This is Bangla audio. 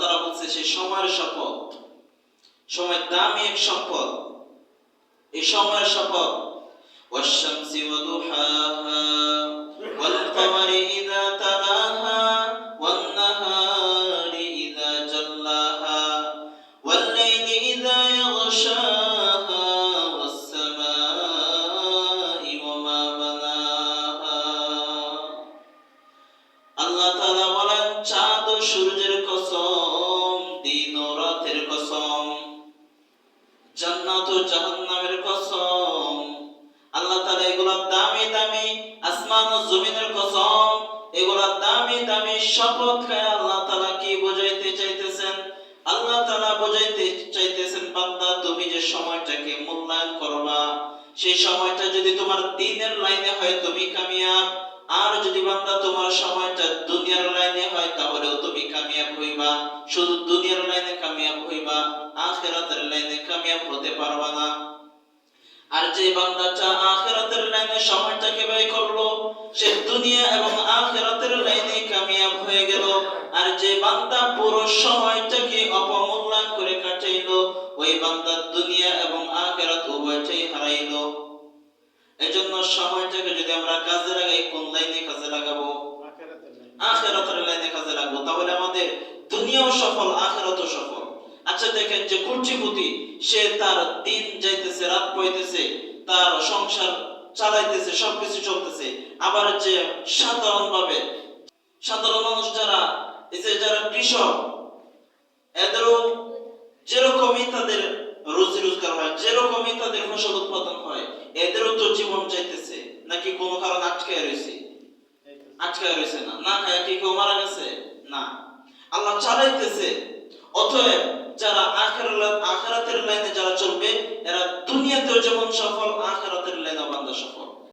তারা বলছে সে সময়ের শপথ সময় দামি এক সম্পদ এই সময়ের শপথ والشمس وضحاها والقمر إذا تلاها والنهار إذا جلاها والليل إذا يغشاها বলেন, চাঁদ সূর্যের কসম, দিন ও রাতের কসম, জান্নাত ও জাহান্নামের কসম। আল্লাহ তাআলা এগুলা দামি দামি আসমান ও জমিনের কসম, এগুলা দামি দামি শপথ খায় আল্লাহ তাআলা কি বোঝাইতে চাইতেছেন? আল্লাহ তাআলা বোঝাইতে চাইতেছেন, বান্দা, তুমি যে সময়টাকে মূল্যায়ন করবা, সেই সময়টা যদি তোমার দিনের লাইনে হয়, তুমি কামিয়াব। আর যদি বান্দা তোমার সময়টা দুনিয়ার লাইনে তাহলেও তুমি কামিয়াব হইবা শুধু দুনিয়ার লাইনে কামিয়াব হইবা আখিরাতের লাইনে কামিয়াব হতে পারবা না। আর যে বান্দাটা আখিরাতের লাইনে সময়টাকে ব্যয় করল সে দুনিয়া এবং আখিরাতের লাইনে কামিয়াব হয়ে গেল। আর যে বান্দা পুরো সময়টাকে অপমূল্যায়ন করে কাটাইলো ওই বান্দা দুনিয়া এবং আখিরাত উভয়টাই হারাইলো। এজন্য সময়টাকে যদি আমরা কাজে লাগাই কোন লাইনে কাজে লাগাবো? আখেরাতের আমাদের দুনিয়াও সফল, আখেরাতও সফল। আচ্ছা দেখেন যে কুর্চিপতি, সে তার দিন যাইতেছে, রাত পাইতেছে তার সংসার চালাইতেছে, সবকিছু চলতেছে। আবার যে সাধারণ ভাবে সাধারণ মানুষ যারা যে যারা কৃষক, এদেরও যেরকমই তাদের রুজি রোজগার হয়, যেরকমই তাদের ফসল উৎপাদন হয়, এদেরও তো জীবন চাইতেছে নাকি কোনো কারণ আটকায় রয়েছে আটকায় রয়েছে না। না কি কেউ মারা গেছে? না। আল্লাহ চালাইতেছে অতএব যারা আখেরাত আখেরাতের লাইনে যারা চলবে এরা